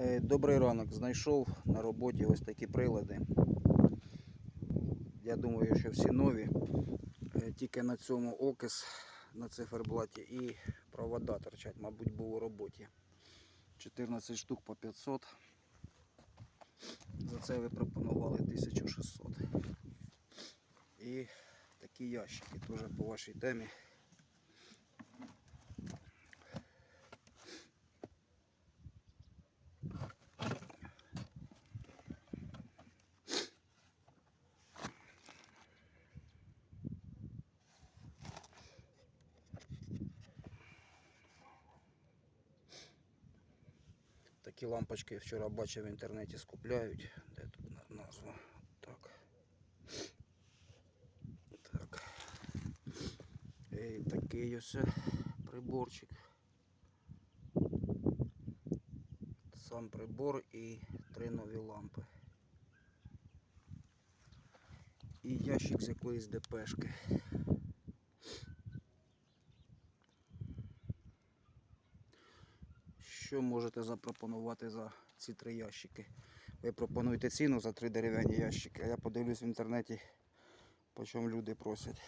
Е, Добрий ранок. Знайшов на роботі ось такі прилади. Я думаю, що всі нові. Е, Тільки на цьому окис на циферблаті і провода торчать, мабуть, був у роботі. 14 штук по 500. За це ви пропонували 1600. І такі ящики теж по вашій темі. Такі лампочки вчора бачив в інтернеті скупляють. Де тут на- назва? Так. Так. І такий ось приборчик. Сам прибор і три нові лампи. І ящик з якоїсь ДПшки. Що можете запропонувати за ці три ящики? Ви пропонуєте ціну за три дерев'яні ящики, а я подивлюсь в інтернеті, по чому люди просять.